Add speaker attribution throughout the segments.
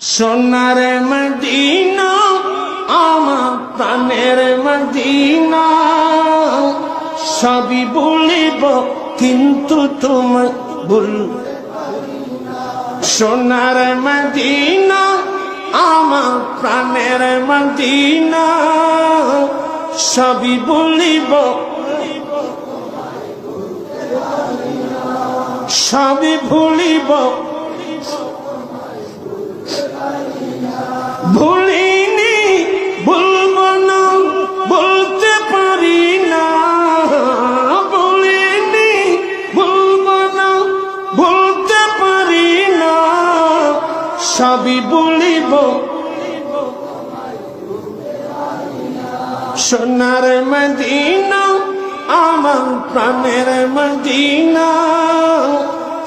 Speaker 1: সোনার মদিনা, আমার প্রাণের মদিনা। সবই বলিব, কিন্তু তোমার ভুল সোনার মদিনা, আমার প্রাণের মদিনা। সবই বলিব, সবই ভুলিব ভুলিনি, ভুলব না বলতে পারি না। ভুলিনি, ভুলব না বলতে পারি না। সবই বলিব। সোনার মদিনা, আমার প্রাণের মদিনা।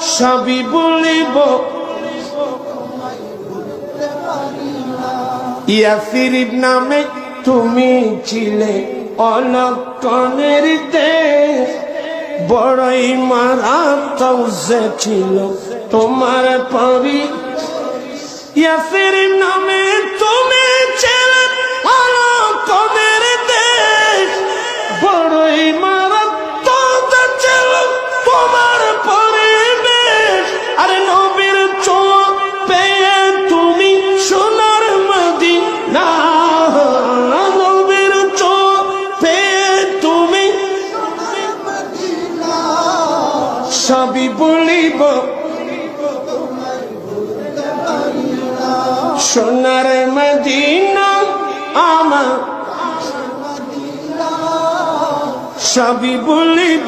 Speaker 1: সবই বলিব। ইয়াসিরিব নামে তুমি ছিলে অলক্ষণের দেশ। বড়ই মারা ছিল তোমার পরি। ইয়াসির নামে তুমি ছিলে বলিব। সোনার মদিনা আমার। সবই বলিব।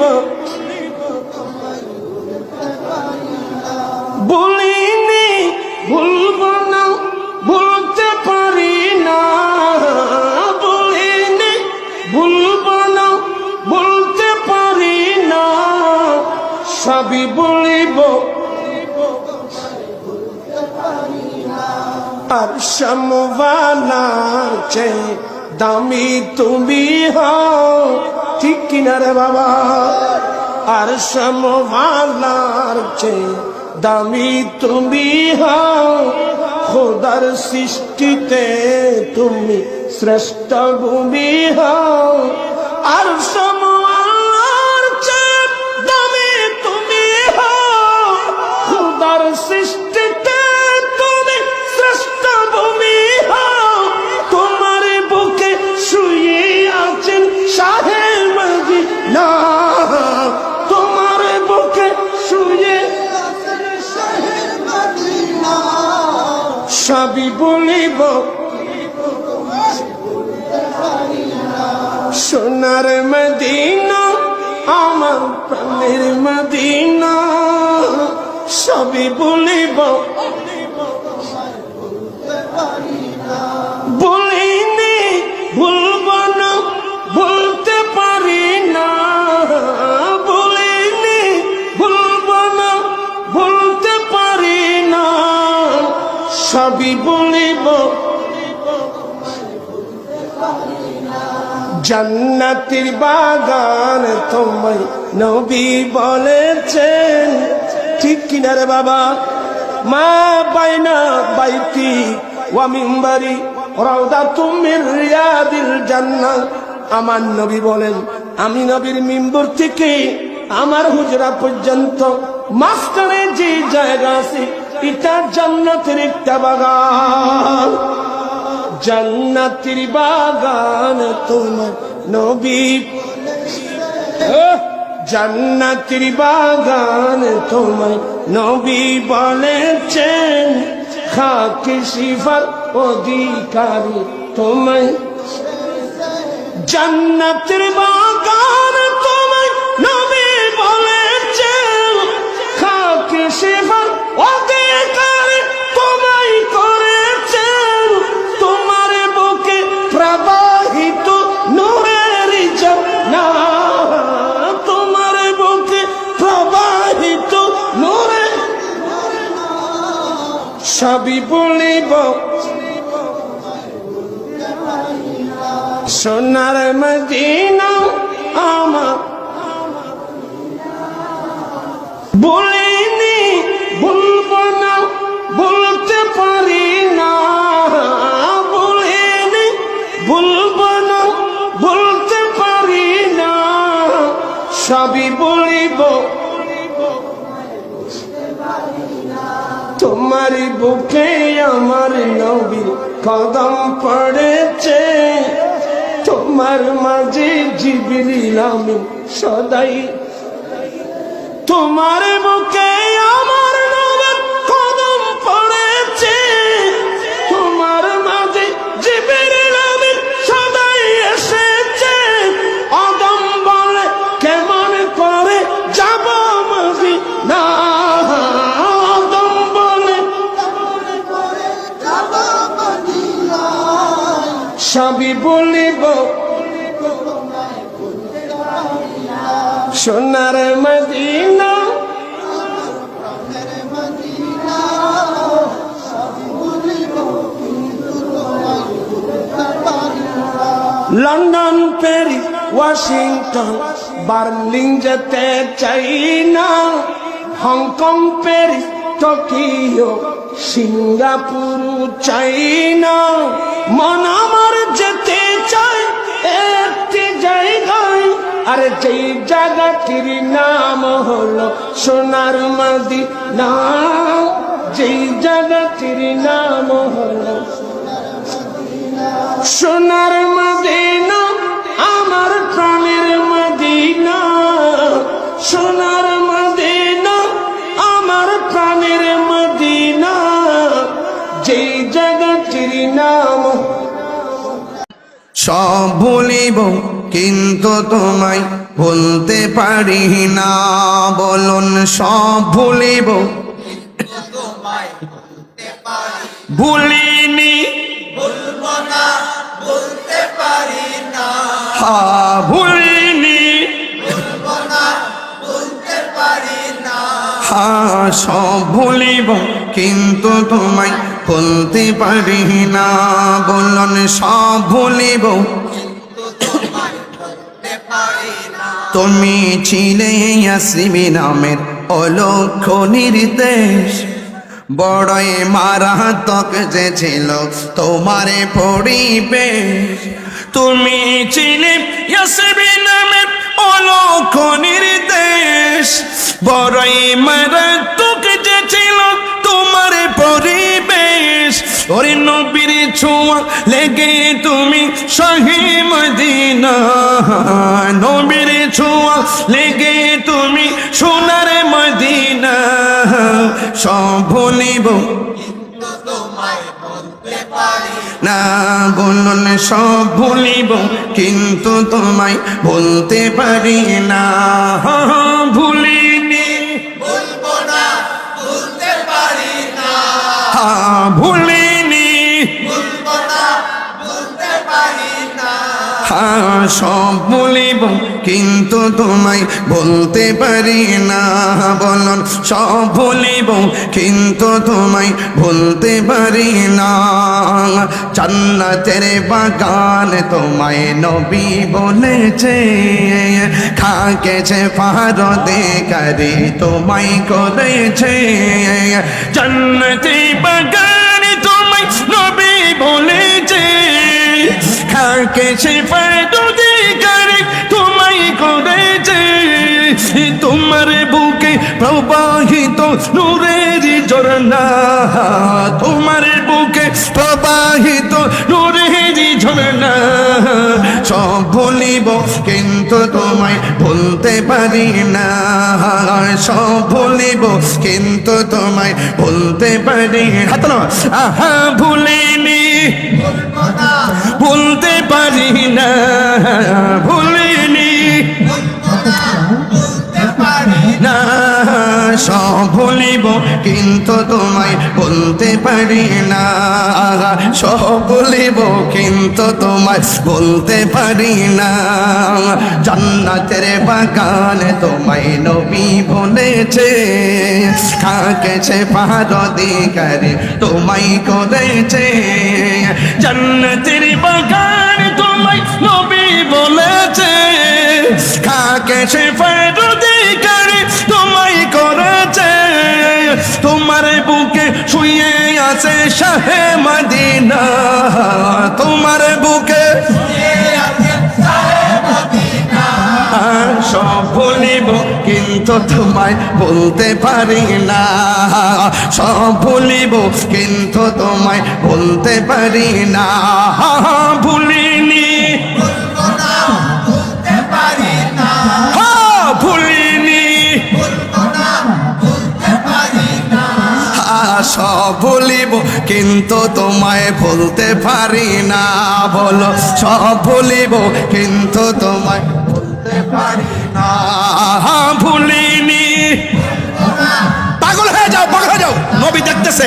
Speaker 1: বলিনি ভুলব না বলতে সমবানার চেয়ে দামি তুমি হও, ঠিক কিনা রে বাবা? আর সমভালার চেয়ে দামি তুমি হও, খোদার সৃষ্টিতে তুমি শ্রেষ্ঠ ভূমি হও। আর সমভালার বলিব। সোনার মদিনা আমার প্রাণের মদিনা সবই বলিব। জান্নাতির বাগান তোমায় নবী বলেছেন। ঠিক কিনা রে বাবা? মা বাইনা বাইতি ওয়া রাউদা তুমির রিয়াদিল জান্নাত। আমার নবী বলেন, আমি নবীর মিম্বর থেকে আমার হুজরা পর্যন্ত মাঝখানে যে জায়গা আছে, এটা জান্নাতের একটা বাগান। জান্নাতির বাগান তোমার নবী। জন্নতির বাগান তোমায় নবী বলেছেন, খাকি শিফার অধিকারী তোমায়। জন্নতির বাগান সবই বলিব। সোনার মদিনা আমা বলিনি, বলব না, বলতে পারি না। বলিনি, বলব না, বলতে পারি না। সবই বলিব। তোমার বুকে আমার নবীর কদম পড়েছে। তোমার মাঝে জিবিল আমি সদাই। তোমার বুকে আমার সবই বলিব সোনার Medina. London Paris Washington Berlin যেতে চাই না। Hong Kong Paris Tokyo. সিঙ্গাপুর চাই না মন আমার যেতে চাই একটি জায়গায়। আর যেই জায়গাটির নাম হলো সোনার মদিনা। যেই জায়গাটির নাম হলো সোনার মদিনা, আমার প্রাণের মদিনা। সোনার মদিনা যেই জায়গাটির নাম
Speaker 2: সব ভুলিব, কিন্তু তোমায় ভুলতে পারি না। বলুন, সব ভুলিব। ভুলিনি। হা, ভুলিনি। হ্যাঁ সব ভুলিব, কিন্তু তোমায় ভুলতে পারি না, বলুন সব ভুলিব। তুমি ছিলে আসিবি নামের অলক্ষ নির্দেশ। বড়ই মারাত্মক যে ছিল তোমারে পরিবেশ। তুমি ছিলে ইয়াসিবি নামের অলক্ষ নির্দেশ। বড়ই মারাত্মক ওরে নবীর ছোঁয়া লেগে তুমি শাহী মদিনা। নবীর ছোঁয়া লেগে তুমি সোনার মদিনা। সব ভুলিব। না বলুন সব ভুলিব কিন্তু তোমায় বলতে পারি না। ভুলিনি। হ্যাঁ, ভুলিনি। সব বলিব, কিন্তু তোমায় বলতে পারি না, বলুন। সব বলিব, কিন্তু তোমায় বলতে পারি না। জান্নাতের বাগান তোমায় নবী বলেছে খাকেছে ফারদে করে তোমায় করেছে। জান্নাতে তোমায় করেছে। তোমার বুকে প্রবাহিত নূরের ঝরনা তোমার বুকে প্রবাহিত নূরের ঝরনা সব ভুলিব কিন্তু তোমায় ভুলতে পারি না। সব কিন্তু তোমায় ভুলতে পারি হাত আহা ভুলিনি ভুলতে পারি না ভুলিনি। না। সব ভুলিব, কিন্তু তোমায় বলতে পারি না। সব ভুলিব, কিন্তু তোমায় বলতে পারি না। জান্নাতের বাগানে তোমায় নবী বলেছে খাকেছে পাহাড় দিকারে তোমায় করেছে। জান্নাতের বাগান তোমায় নবী বলেছে খাকে সে দিকারে বুকে শুয়ে আছে শাহে মদিনা। তোমার বুকে সব ভুলি কিন্তু তোমায় বলতে পারি না। সব ভুলিব কিন্তু তোমায় বলতে পারি না। ভুলিনি। হ্যাঁ, ভুলিনি। সব ভুলিব কিন্তু তোমায় বলতে পারি না বলো সব ভুলিব কিন্তু তোমায় বলতে পারি না। ভুলিনি। পাগল হয়ে যাও পাগল হয়ে যাও নবী দেখতেছে।